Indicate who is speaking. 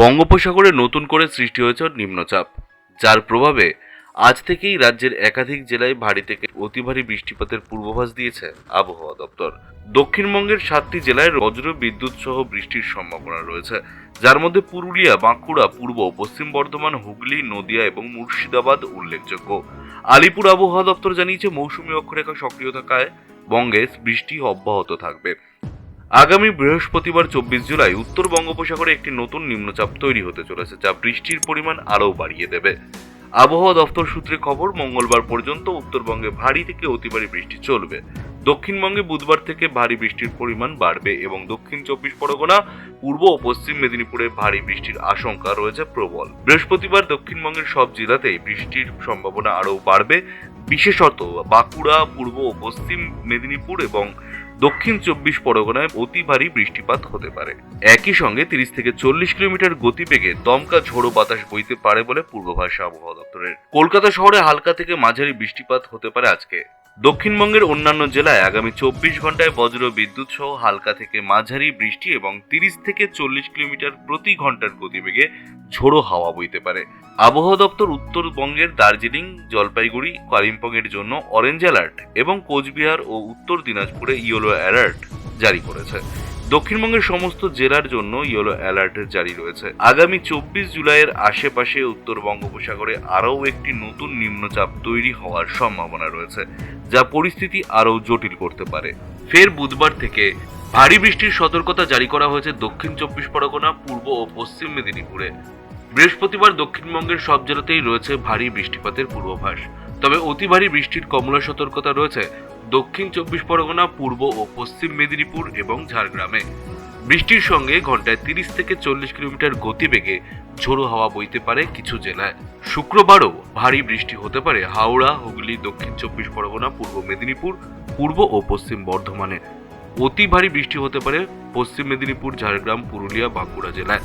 Speaker 1: বঙ্গোপসাগরে নতুন করে সৃষ্টি হয়েছে নিম্নচাপ, যার প্রভাবে আজ থেকেই রাজ্যের একাধিক জেলায় ভারী থেকে অতি ভারী বৃষ্টিপাতের পূর্বাভাস দিয়েছে আবহাওয়া দপ্তর। দক্ষিণবঙ্গের সাতটি জেলায় বজ্র বিদ্যুৎ সহ বৃষ্টির সম্ভাবনা রয়েছে, যার মধ্যে পুরুলিয়া, বাঁকুড়া, পূর্ব পশ্চিম বর্ধমান, হুগলি, নদিয়া এবং মুর্শিদাবাদ উল্লেখযোগ্য। আলিপুর আবহাওয়া দপ্তর জানিয়েছে, মৌসুমী অক্ষরেখা সক্রিয় থাকায় বঙ্গে বৃষ্টি অব্যাহত থাকবে। আগামী বৃহস্পতিবার চব্বিশ জুলাই উত্তর বঙ্গোপসাগরে একটি নতুন নিম্নচাপ তৈরি হতে চলেছে, যা বৃষ্টির পরিমাণ আরও বাড়িয়ে দেবে। আবহাওয়া দপ্তর সূত্রে খবর, মঙ্গলবার পর্যন্ত উত্তরবঙ্গে ভারী থেকে অতি ভারী বৃষ্টি চলবে। দক্ষিণবঙ্গে বুধবার থেকে ভারী বৃষ্টির পরিমাণ বাড়বে এবং দক্ষিণ চব্বিশ পরগনা, পূর্ব ও পশ্চিম মেদিনীপুরে ভারী বৃষ্টির আশঙ্কা রয়েছে প্রবল। বৃহস্পতিবার দক্ষিণবঙ্গের সব জেলাতেই বৃষ্টির সম্ভাবনা আরও বাড়বে। বিশেষত বাঁকুড়া, পূর্ব ও পশ্চিম মেদিনীপুর এবং দক্ষিণ চব্বিশ পরগনায় অতি ভারী বৃষ্টিপাত হতে পারে। একই সঙ্গে তিরিশ থেকে চল্লিশ কিলোমিটার গতিবেগে দমকা ঝোড়ো বাতাস বইতে পারে বলে পূর্বাভাস আবহাওয়া দপ্তরের। কলকাতা শহরে হালকা থেকে মাঝারি বৃষ্টিপাত হতে পারে আজকে। দক্ষিণবঙ্গের অন্যান্য জেলায় আগামী চব্বিশ ঘন্টায় বজ্র বিদ্যুৎ সহ হালকা থেকে মাঝারি বৃষ্টি এবং তিরিশ থেকে চল্লিশ কিলোমিটার প্রতি ঘণ্টার গতিবেগে ঝোড়ো হাওয়া বইতে পারে। আবহাওয়া দপ্তর উত্তরবঙ্গের দার্জিলিং, জলপাইগুড়ি, কালিম্পংয়ের জন্য অরেঞ্জ অ্যালার্ট এবং কোচবিহার ও উত্তর দিনাজপুরে ইয়েলো অ্যালার্ট জারি করেছে। দক্ষিণবঙ্গের সমস্ত জেলার জন্য ইয়েলো অ্যালার্ট জারি রয়েছে। আগামী চব্বিশ জুলাইয়ের আশেপাশে উত্তর বঙ্গোপসাগরে আরও একটি নতুন নিম্নচাপ তৈরি হওয়ার সম্ভাবনা রয়েছে, যা পরিস্থিতি আরও জটিল করতে পারে। ফের বুধবার থেকে ভারী বৃষ্টির সতর্কতা জারি করা হয়েছে দক্ষিণ চব্বিশ পরগনা, পূর্ব ও পশ্চিম মেদিনীপুরে। বৃহস্পতিবার দক্ষিণবঙ্গের সব জেলাতেই রয়েছে ভারী বৃষ্টিপাতের পূর্বাভাস। তবে অতি ভারী বৃষ্টির কমলা সতর্কতা রয়েছে দক্ষিণ চব্বিশ পরগনা, পূর্ব ও পশ্চিম মেদিনীপুর এবং ঝাড়গ্রামে। বৃষ্টির সঙ্গে ঘন্টায় তিরিশ থেকে চল্লিশ কিলোমিটার গতিবেগে ঝোড়ো হাওয়া বইতে পারে কিছু জেলায়। শুক্রবারও ভারী বৃষ্টি হতে পারে হাওড়া, হুগলি, দক্ষিণ চব্বিশ পরগনা, পূর্ব মেদিনীপুর, পূর্ব ও পশ্চিম বর্ধমানে। অতি ভারী বৃষ্টি হতে পারে পশ্চিম মেদিনীপুর, ঝাড়গ্রাম, পুরুলিয়া, বাঁকুড়া জেলায়।